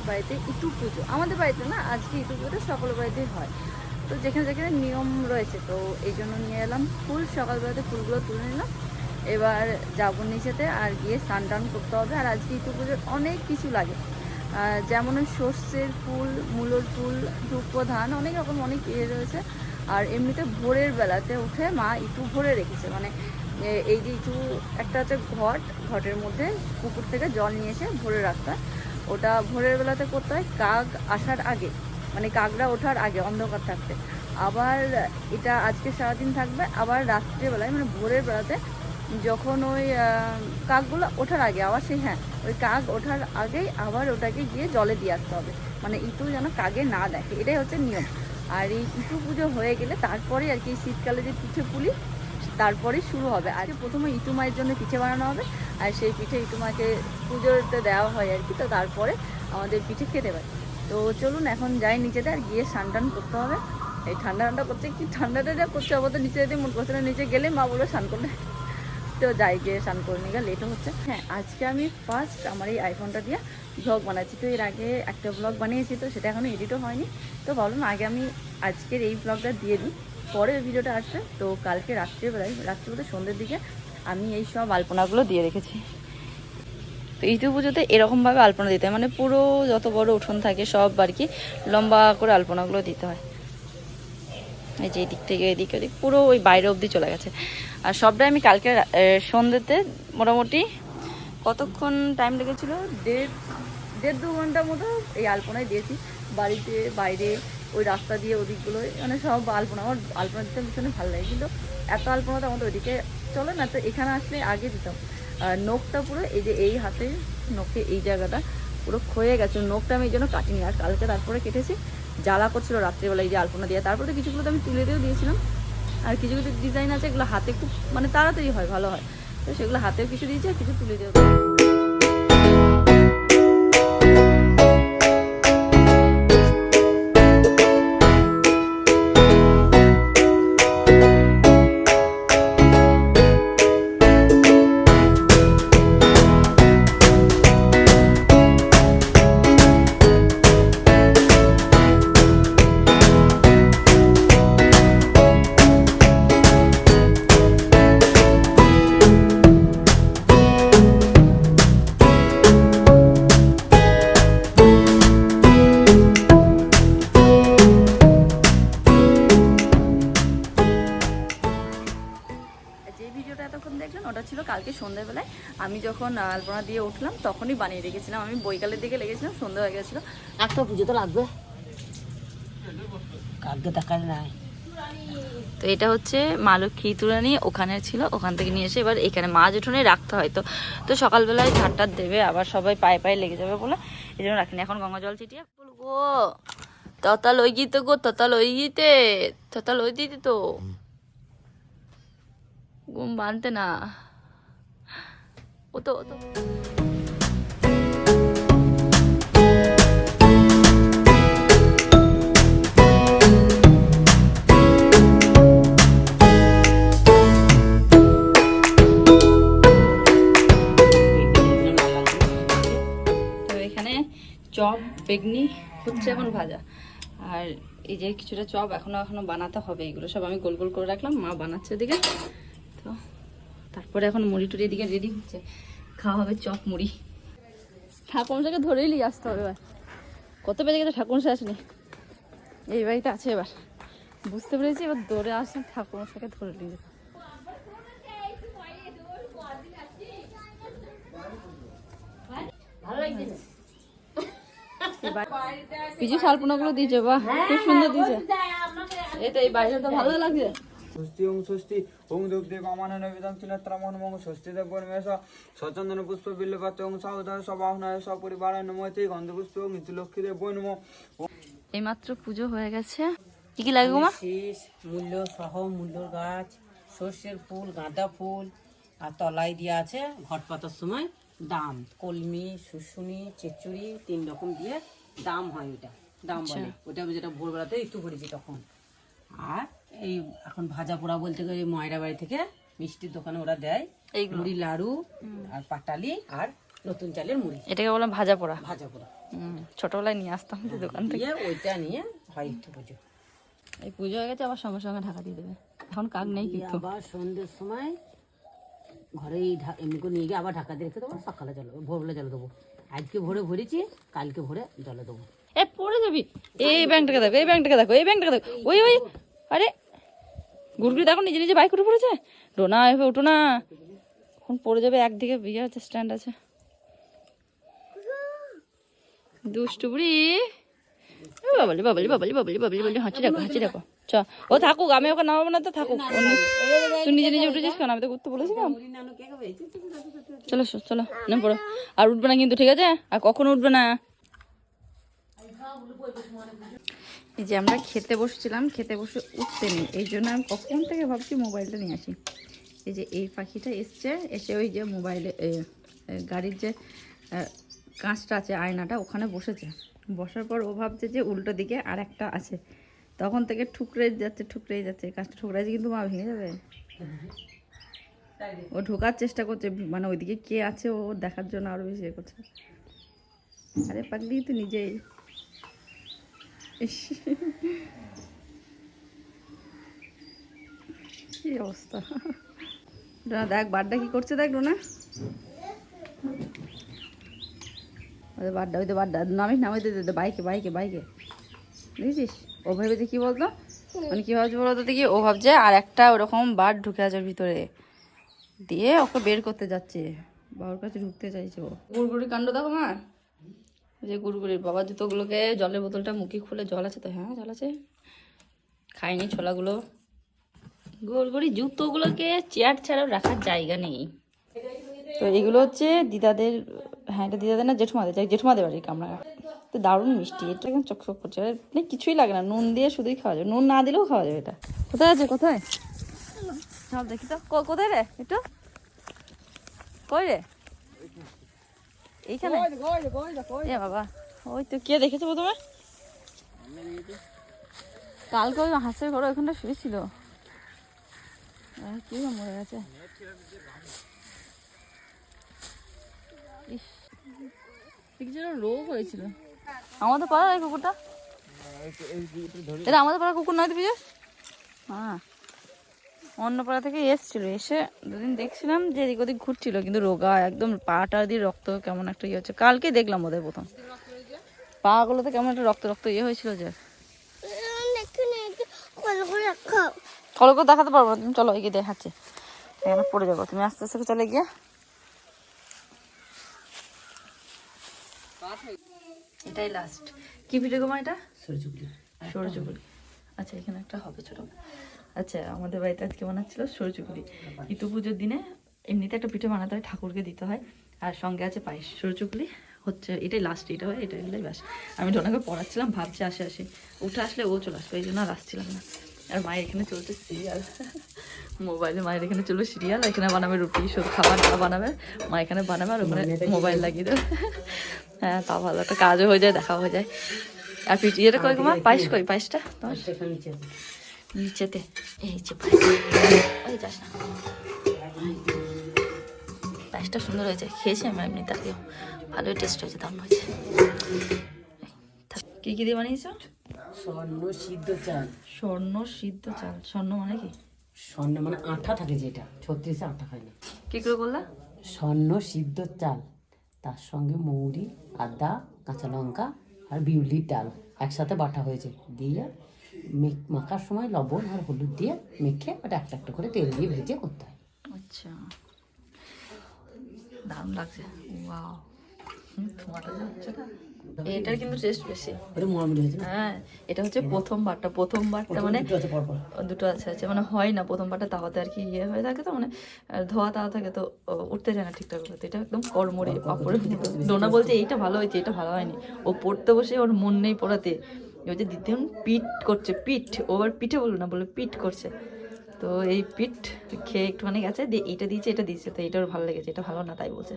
সকলের বাড়িতে ইটু পুজো। আমাদের বাড়িতে না, আজকে ইটু পুজোটা সকলের বাড়িতেই হয়। তো যেখানে যেখানে নিয়ম রয়েছে, তো এই জন্য নিয়ে এলাম ফুল। সকালবেলাতে ফুলগুলো তুলে নিলাম। এবার যাব নিচেতে আর গিয়ে স্নান টান করতে হবে। আর আজকে ইটু পুজোর অনেক কিছু লাগে। যেমন সর্ষের ফুল, মূলোর ফুল ধূপ ধান, অনেক রকম অনেক ইয়ে রয়েছে। আর এমনিতে ভোরের বেলাতে উঠে মা ইটু ভরে রেখেছে। মানে এই যে ইটু একটা হচ্ছে ঘট, ঘটের মধ্যে পুকুর থেকে জল নিয়ে এসে ভরে রাখতে হয়। ওটা ভোরের বেলাতে করতে হয় কাক আসার আগে মানে কাকরা ওঠার আগে, অন্ধকার থাকতে। আবার এটা আজকে সারাদিন থাকবে, আবার রাত্রেবেলায় মানে ভোরের বেলাতে যখন ওই কাকগুলো ওঠার আগে, আবার সেই হ্যাঁ ওই কাক ওঠার আগেই আবার ওটাকে গিয়ে জলে দিয়ে আসতে হবে। মানে ইটু যেন কাকে না দেখে, এটাই হচ্ছে নিয়ম। আর এই ইটু পুজো হয়ে গেলে তারপরে আর কি শীতকালে যে পিঠে পুলি, তারপরেই শুরু হবে। আজকে প্রথমে ইটু মায়ের জন্য পিঠে বানানো হবে আর সেই পিঠে তোমাকে পুজোতে দেওয়া হয় আর কি, তো তারপরে আমাদের পিঠে খেতে পারে তো চলুন এখন যাই নিচেতে আর গিয়ে স্নান টান করতে হবে। এই ঠান্ডা ঠান্ডা করছে, কি ঠান্ডাটা যা করছে আবার তো নিচে যেতে মন করছে না, নিচে গেলে মা বলল স্নান করলে তো যাই, গিয়ে স্নান করে নিয়ে লেটও হচ্ছে। হ্যাঁ আজকে আমি ফার্স্ট আমার এই আইফোনটা দিয়ে ব্লগ বানাচ্ছি। তো এর আগে একটা ব্লগ বানিয়েছি, তো সেটা এখনও এডিটও হয়নি। তো ভাবলাম আগে আমি আজকের এই ব্লগটা দিয়ে দিই, পরে ভিডিওটা আসবে। তো কালকে রাত্রেবেলায় রাত্রিবেলা সন্ধ্যের দিকে আমি এই সব আলপনাগুলো দিয়ে রেখেছি। তো ইতু পুজোতে এরকমভাবে আলপনা দিতে হয় মানে পুরো যত বড় উঠোন থাকে সব আর কি লম্বা করে আলপনাগুলো দিতে হয়। এই যে এদিক থেকে এদিক ওদিক, পুরো ওই বাইরে অবধি চলে গেছে। আর সবটাই আমি কালকে সন্ধ্যেতে মোটামুটি কতক্ষণ টাইম লেগেছিল? দেড় দেড় দু ঘণ্টা মতো এই আলপনায় দিয়েছি। বাড়িতে, বাইরে, ওই রাস্তা দিয়ে ওদিকগুলো মানে সব আলপনা, আমার আলপনা দিতে ভীষণ ভালো লাগে। কিন্তু এত আলপনা তো আমাদের ওইদিকে চলে না, তো এখানে আসলে আগে দিতাম। নখটা পুরো এই যে এই হাতে নখে এই জায়গাটা পুরো ক্ষয়ে গেছে। নখটা আমি এই জন্য কাটিনি। আর কালকে তারপরে কেটেছি, জ্বালা করছিল রাত্রিবেলা এই যে আলপনা দিয়ে। তারপরে কিছুগুলো তো আমি তুলে দিয়েও দিয়েছিলাম। আর কিছু কিছু ডিজাইন আছে, এগুলো হাতে খুব মানে তাড়াতাড়ি হয়, ভালো হয়। তো সেগুলো হাতেও কিছু দিয়েছি আর কিছু তুলে দিয়েও যখন আলপনা দিয়ে উঠলাম তখনই বানিয়ে রেখেছিলাম। আমি বৈকালের দিকে লেগেছিলাম সন্ধ্যা হয়ে গেছিল। একটা পুজো তো লাগবে। নাই। তো এটা হচ্ছে মা লক্ষ্মী তুলানি ওখানে ছিল। ওখান থেকে নিয়ে এসে এবার এখানে মাছ উঠোনে রাখতে হয়। তো তো সকালবেলায় ঝাড়টার দেবে আবার সবাই পায়ে পায়ে লেগে যাবে বলে এই জন্য রাখিনি। এখন গঙ্গা জল ছিটিয়ে বলব ততা লই গিতে গো ততা লই গিতে ততা লই দিতে তো। ঘুম বানতে না। ও তো ও তো চপ, বেগনি হচ্ছে এখন ভাজা। আর এই যে কিছুটা চপ এখনও এখনও বানাতে হবে। এগুলো সব আমি গোল গোল করে রাখলাম। মা বানাচ্ছে ওদিকে। তো তারপরে এখন মুড়ি টুড়ি এদিকে রেডি হচ্ছে। খাওয়া হবে চপ মুড়ি। ঠাকুরমশাকে ধরেই নিয়ে আসতে হবে এবার। কত বেজে গেছে ঠাকুরমশাই আসেনি? এই বাড়িতে আছে এবার। বুঝতে পেরেছি এবার দৌড়ে আসলাম ঠাকুরমশাকে ধরে নিয়ে যেতে? পিছু শালপনাগুলো দিয়েছে বাহ খুব সুন্দর দিয়েছে। এই তো এই বাইরে তো ভালো লাগছে। ষষ্ঠী ওং ষষ্ঠী ওং দেবদে কামান নবিদং তিনত্রা মন মঙ্গ ষষ্ঠী দেব পরমেশ সচন্দন পুষ্প বিল্লপাত ওং সাউদয় সবাহনায় সপরিবারায় নমতে গন্ধ পুষ্প ওং লক্ষ্মী দেব নম। এইমাত্র পুজো হয়ে গেছে। কি কি লাগবে মা? শীষ মূল্য সহ মূল্যর গাছ সর্ষের ফুল গাঁদা ফুল আর তলায় দিয়ে আছে ঘট পাতার সময় দাম। কলমি শুশুনি চেচুড়ি তিন রকম দিয়ে দাম হয় ওটা দাম বলে। ওটা আমি যেটা ভোরবেলাতে একটু করেছি তখন। আর এই এখন ভাজা পোড়া বলতে গেলে ময়রা বাড়ি থেকে মিষ্টির দোকানে ওরা দেয়। এইগুলো। মুড়ি লাড়ু আর পাটালি আর নতুন চালের মুড়ি। এটাকে বললাম ভাজা পোড়া। ভাজা পোড়া। হুম, ছোটবেলায় নিয়ে আসতাম তো দোকান থেকে। ওইটা নিয়ে হয় একটু পুজো। এই পুজো হয়ে গেছে আবার সঙ্গে সঙ্গে ঢাকা দিয়ে দেবে। এখন কাক নেই কিন্তু। আবার সন্ধ্যের সময় ঘরে এই এমনি করে নিয়ে গিয়ে আবার ঢাকা দিয়ে রেখে দেবো সকালে জল ভোরবেলা জল দেবো। আজকে ভোরে ভরেছি কালকে ভোরে জলে দেবো। এ পড়ে যাবি। এই ব্যাংকটাকে দেখো এই ব্যাংকটাকে দেখো এই ব্যাংকটাকে দেখো। ওই ওই আরে গুড়গুড়ি দেখো নিজে নিজে বাইক উঠে পড়েছে? ডোনা এভাবে উঠো না। এখন পড়ে যাবে একদিকে বিয়ে আছে স্ট্যান্ড আছে। দুষ্টু বুড়ি। এ বাবালি বাবালি বাবালি বাবালি বাবালি বাবালি হাঁচি রাখো হাঁচি রাখো চ ও থাকুক আমি ওকে নামাবো না তো থাকুক। তুই নিজে নিজে উঠেছিস কেন? আমি তো ঘুরতে বলেছিলাম। চলো চলো, চলো না পড়ো আর উঠবে না কিন্তু ঠিক আছে? আর কখনো উঠবে না। এই যে আমরা খেতে বসছিলাম, খেতে বসে উঠতে নেই। এই জন্য আমি কখন থেকে ভাবছি মোবাইলটা নিয়ে আসি। এই যে এই পাখিটা এসছে, এসে ওই যে মোবাইলে গাড়ির যে কাঁচটা আছে, আয়নাটা, ওখানে বসেছে। বসার পর ও ভাবছে যে উল্টো দিকে আর একটা আছে। তখন থেকে ঠুকরে যাচ্ছে ঠুকরে যাচ্ছে, কাঁচটা ঠুকরাইছে কিন্তু মা ভেঙে যাবে। ও ঢোকার চেষ্টা করছে মানে ওইদিকে কে আছে ও দেখার জন্য আরও বেশি করছে। আরে পারলি তুই নিজেই। কি অবস্থা? ডোনা দেখ, বাড্ডা কি করছে দেখ ডোনা ওদের বাড্ডা, ওই তো বাড্ডা, নামিস নামাই দে বাইকে বাইকে বাইকে। দেখেছিস? ও ভেবেছে কি বলতো? মানে কি ভাবছে বলতো? দেখি, ও ভাবছে আর একটা ওরকম বাড ঢুকে আছে ভিতরে। দিয়ে ওকে বের করতে যাচ্ছে। বাবার কাছে ঢুকতে চাইছে ও। গুড়গুড়ি কাণ্ড দেখো মা ওই যে গুড়গুড়ির বাবা জুতোগুলোকে জলের বোতলটা মুখে খুলে জল আছে তো হ্যাঁ জল আছে? খাইনি ছোলাগুলো। গুড়গুড়ি জুতোগুলোকে চেয়ার ছাড়াও রাখার জায়গা নেই। তো এগুলো হচ্ছে দিদাদের হ্যাঁ এটা দিদাদের না জেঠুমাদের যাই জেঠুমাদের বাড়ির কামড়া তো দারুণ মিষ্টি, এটা একদম চকচক করছে? মানে কিছুই লাগে না, নুন দিয়ে শুধুই খাওয়া যাবে নুন না দিলেও খাওয়া যাবে এটা। কোথায় আছে, কোথায়? চল দেখি তো কোথায় রে? একটু। কই রে? এইখানে? এ বাবা ওই তো কে দেখেছ প্রথমে? কালকে ওই হাঁসের ঘরে ওখানটা শুয়েছিল। কি মরে গেছে? ইস, রোগ হয়েছিল। আমাদের পাড়ার এই কুকুরটা? এটা আমাদের পাড়ার কুকুর নয় তো বিজয় হ্যাঁ। অন্য পাড়া থেকে এসছিল। এসে দুদিন দেখছিলাম যে এদিক ওদিক ঘুরছিল কিন্তু রোগা একদম পাটা দিয়ে রক্ত কেমন একটা ইয়ে হচ্ছে। কালকে দেখলাম ওদের প্রথম। পা গুলোতে কেমন একটা রক্ত রক্ত ইয়ে হয়েছিল যে। কল করে দেখাতে পারব তুমি চলো এগিয়ে দেখাচ্ছি। এখানে পড়ে যাব। তুমি আস্তে আস্তে চলে গিয়ে। এটাই লাস্ট কি ভিডিও গো এটা? সরজুগুলি সরজুগুলি আচ্ছা এখানে একটা হবে ছোট। আচ্ছা আমাদের বাড়িতে আজকে বানাচ্ছিল সরজুগুলি ইতু পুজোর দিনে এমনিতে একটা পিঠে বানাতে হয় ঠাকুরকে দিতে হয়। আর সঙ্গে আছে পায়েস। সরজুগুলি হচ্ছে এটাই লাস্ট এটা হয় এটা হলেই ব্যাস। আমি ডোনাকে পড়াচ্ছিলাম ভাবছি আসে আসে। উঠে আসলে ও চলে আসবে এই জন্য আর আসছিলাম না। আর মায়ের এখানে চলছে সিরিয়াল মোবাইলে মায়ের এখানে চলবে সিরিয়াল এখানে বানাবে রুটি সব খাবার দাবার বানাবে। মা এখানে বানাবে আর ওখানে মোবাইল লাগিয়ে দেবে। হ্যাঁ তা ভালো একটা কাজও হয়ে যায় দেখা হয়ে যায়। আর পিঠি এটা কই মা? পায়েস কই? পায়েসটা? তোমার। নিচেতে এই যে ওই যাস না পায়েসটা সুন্দর হয়েছে খেয়েছি আমি এমনি তাকেও ভালোই টেস্ট হয়েছে দাম হয়েছে কি কি দিয়ে বানিয়েছো স্বর্ণ সিদ্ধ চাল স্বর্ণ সিদ্ধ চাল স্বর্ণ মানে কি? স্বর্ণ মানে আঠা থাকে যেটা। ছত্রিশে আঠা খায় না। কি করে বললা স্বর্ণ সিদ্ধ চাল তার সঙ্গে মৌরি আদা কাঁচা লঙ্কা আর বিউলির ডাল একসাথে বাটা হয়েছে। দিয়ে মাখার সময় লবণ আর হলুদ দিয়ে মেখে ওটা একটা একটা করে তেল দিয়ে ভেজে করতে হয়। আচ্ছা। দারুণ লাগছে। ওয়াও। এটার কিন্তু টেস্ট বেশি। হ্যাঁ এটা হচ্ছে প্রথমবারটা প্রথমবারটা মানে দুটো আছে আছে আছে। মানে হয় না প্রথমবারটা তাওয়াতে আর কি ইয়ে হয়ে থাকে তো মানে ধোয়া তাওয়া থাকে তো উঠতে যায় না ঠিকঠাক তো এটা একদম কর্মরে অপরের মতো ডোনা বলছে এইটা ভালো হয়েছে এটা ভালো হয়নি। ও পড়তে বসে ওর মন নেই পড়াতে। এবার যে দিদি পিঠ করছে পিঠ ও পিঠে বলল না, বলে পিঠ করছে। তো এই পিঠ খেয়ে একটুখানি গেছে, দিয়ে এইটা দিয়েছে, এটা দিয়েছে, তো এটা ওর ভালো লেগেছে, এটা ভালো না, তাই বলছে।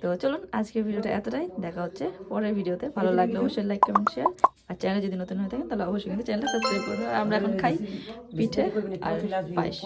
তো চলুন, আজকের ভিডিওটা এতটাই, দেখা হচ্ছে পরের ভিডিওতে, ভালো লাগলে অবশ্যই লাইক কমেন্ট শেয়ার আর চ্যানেলে যদি নতুন হয়ে থাকেন, তাহলে অবশ্যই কিন্তু চ্যানেলটা সাবস্ক্রাইব করবেন আমরা এখন খাই পিঠে আর পায়েস।